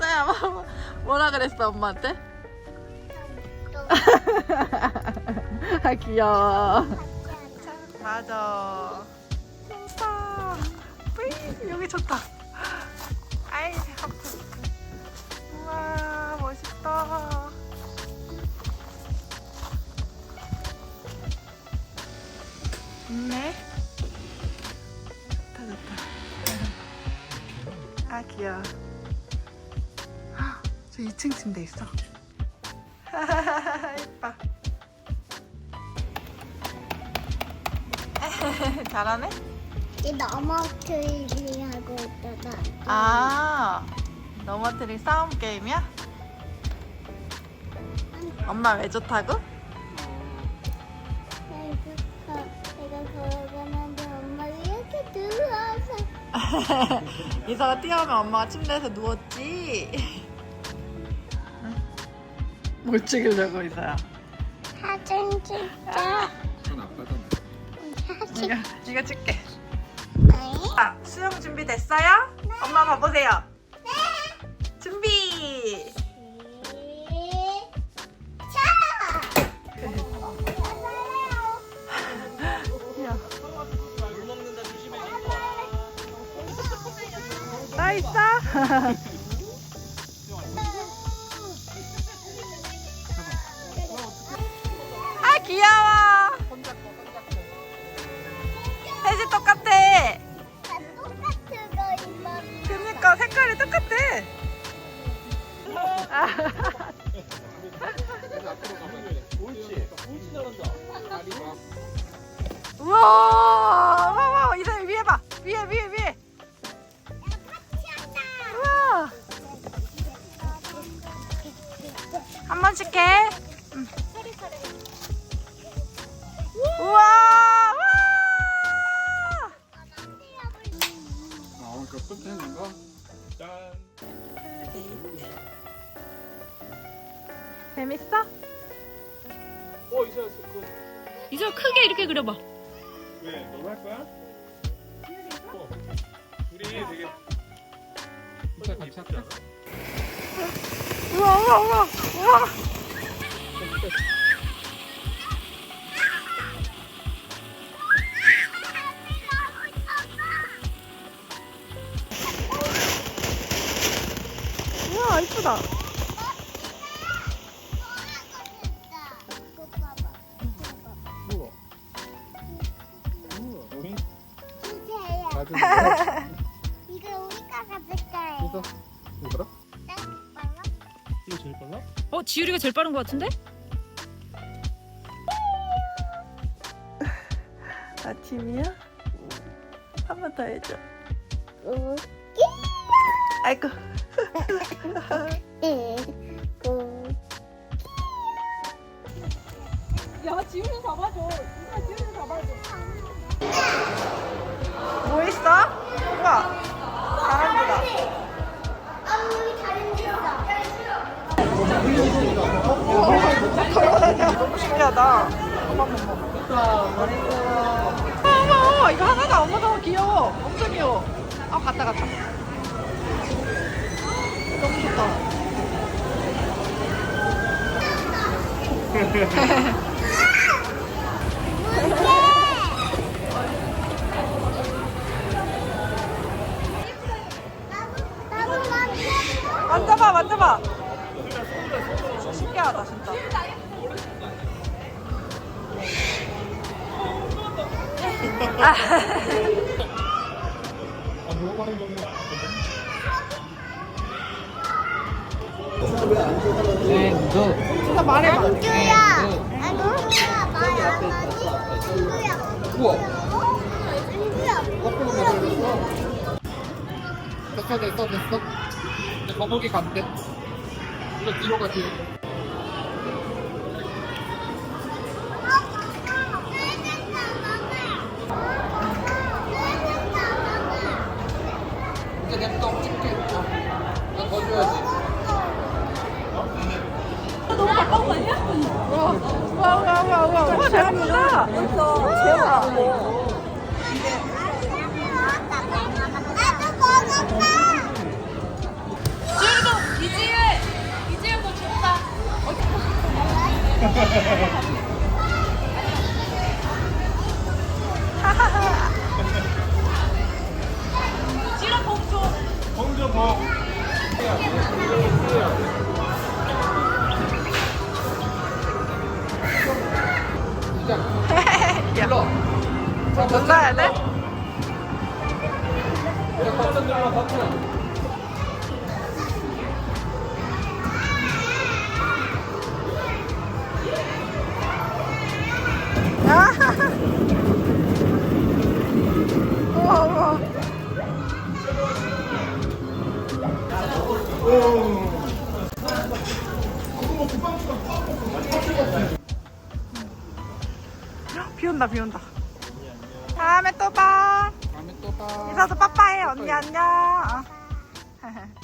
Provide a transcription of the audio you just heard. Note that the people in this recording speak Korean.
짜야 뭐- 뭐라 그랬어 엄마한테? 아 귀여워. 맞아. 진짜. 뿌이, 여기 좋다. 아이 하프. 우와 멋있다. 좋네. 좋다 좋다. 아 귀여워. 헉, 저 2층 침대 있어. 이뻐. 잘하네? 이 넘어뜨리 하고 있다가 아 넘어뜨린 싸움 게임이야? 엄마 왜 좋다고? 내가 내가 걸어가는데 엄마가 이렇게 들어와서 이사가 뛰어오면 엄마가 침대에서 누웠지? 응? 뭘 찍으려고 이사야? 사진 찍자 전 아빠잖아. 사진 이거, 이거 찍게 아이 아, 수영 준비 됐어요? 엄마 봐보세요 준비 야. 나 있어? 귀여워 셋이 똑같아 그니까 색깔이 똑같아 아, 옳지. 옳지. 우와 와, 와, 이사 위에 봐 위에 위에 위에 우와 한 번씩 해 응. 우와 와 아, 오늘 그 끝에 있는 거? 짠. 재밌어? 어, 이제 그 이제 크게 이렇게 그려봐. 왜? 너도 할 거야? 어. 둘이 되게 진짜 같이 할까? 우와 우와 우와 우와 우리가 가질 이거? 빨라? 이거 제일 빨라? 어, 지율이가 제일 빠른 것 같은데? 나 팀이야? 한 번 더 해줘 오 아이고. 고 야, 지율이 잡아줘. 이사 지율이 잡아줘. 뭐 있어? 우와 잘한다. 너무 신기하다. 어머 이거 하나가 엄마 너무 귀여워. 엄청 귀여워. 아 갔다 갔다 너무 좋다 나도 만져 만져봐 만져봐. 신기하다 진짜. 아, 건가? 진짜 말해봐 친구야 친구야 말안 하지 친구야 우와. 친구야. 됐어, 됐어, 됐어. 이제 거북이 간대. 이거 뒤로 가, 뒤로. 이제 냅둬, 찍게. 나더 줘야지. 와와와와 잘 먹는다. 대박. 봉조 봉. 봉조 봉. 자, 버튼 눌러야 돼? 우와, 우와. 비 온다, 비 온다. 다음에 또 봐. 다음에 또 봐. 있어서 빠빠해. 언니 안녕. 어.